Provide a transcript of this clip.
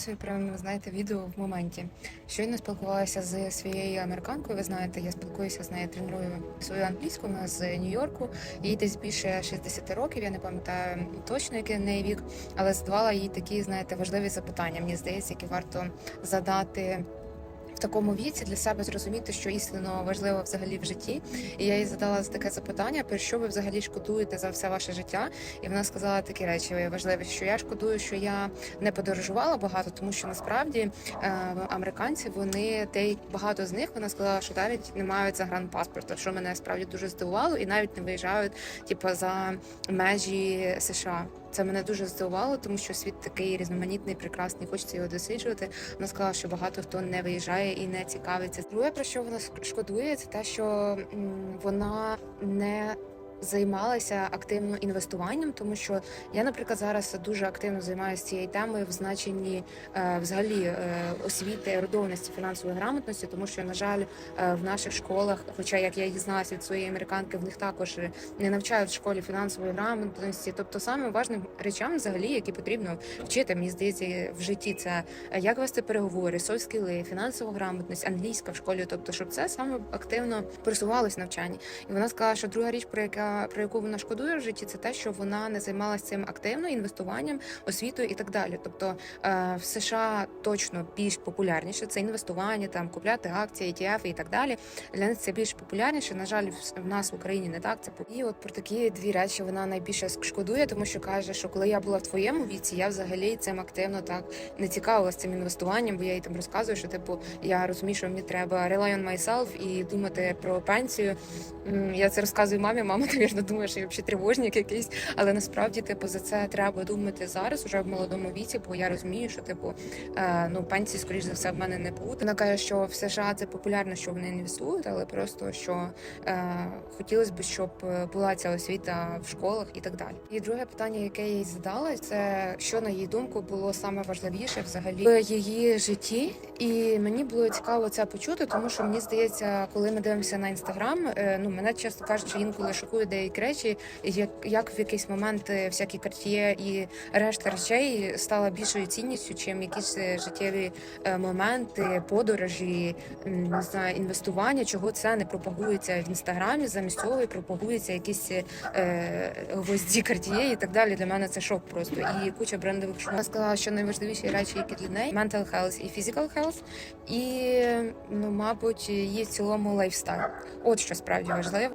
записую прям, знаєте, відео в моменті. Щойно спілкувалася з своєю американкою. Ви знаєте, я спілкуюся з нею, треную свою англійську. Вона з Нью-Йорку. Їй десь більше 60 років. Я не пам'ятаю точно, який в неї вік, але задавала їй такі, знаєте, важливі запитання. Мені здається, які варто задати. Такому віці для себе зрозуміти, що істинно важливо взагалі в житті, і я їй задала таке запитання: про що ви взагалі шкодуєте за все ваше життя? І вона сказала такі речі важливі, що я шкодую, що я не подорожувала багато, тому що насправді е, американці вони де багато з них вона сказала, що навіть не мають загранпаспорту, що мене справді дуже здивувало, і навіть не виїжджають, типу, за межі США. Це мене дуже здивувало, тому що світ такий різноманітний, прекрасний, хочеться його досліджувати. Вона сказала, що багато хто не виїжджає і не цікавиться. Друге, про що вона шкодує, це те, що вона не Займалася активно інвестуванням, тому що я, наприклад, зараз дуже активно займаюся цією темою в значенні е, взагалі е, освіти, ерудованості, фінансової грамотності, тому що, на жаль, е, в наших школах, хоча як я дізналася від своєї американки, в них також не навчають в школі фінансової грамотності. Тобто, саме важним речам, взагалі, які потрібно вчити, мені здається, в житті це як вести переговори, софт-скіли, фінансову грамотність, англійська в школі, тобто, щоб це саме активно просувалось в навчанні. І вона сказала, що друга річ, про яка про яку вона шкодує в житті, це те, що вона не займалася цим активно інвестуванням, освітою і так далі. Тобто е, в США точно більш популярніше це інвестування, там купляти акції, ETF і так далі. Для них це більш популярніше. На жаль, в нас в Україні не так. Це і от про такі дві речі вона найбільше шкодує, тому що каже, що коли я була в твоєму віці, я взагалі цим активно так не цікавилася цим інвестуванням, бо я їй там розказую, що типу я розумію, що мені треба rely on myself і думати про пенсію. Я це розказую мамі. Мама навірно, думає, що я взагалі тривожник якийсь, але насправді, типу, за це треба думати зараз, уже в молодому віці, бо я розумію, що типу е, ну пенсії, скоріш за все, в мене не буде. Вона каже, що в США це популярно, що вони інвестують, але просто що е, хотілося б, щоб була ця освіта в школах і так далі. І друге питання, яке я їй задала, це що на її думку було саме важливіше взагалі в її житті. І мені було цікаво це почути, тому що мені здається, коли ми дивимося на інстаграм, е, ну мене часто кажуть, що інколи шокує деякі речі, як як в якийсь момент е, всякі карт'є і решта речей стала більшою цінністю, чим якісь е, життєві моменти, подорожі, не знаю, інвестування, чого це не пропагується в інстаграмі. Замість цього і пропагується якісь е, гвозді карт'є і так далі. Для мене це шок просто і куча брендових шумів. Вона сказала, що найважливіші речі, які для неї mental health і physical health, і ну, мабуть, її в цілому лайфстайл. От що справді важливо.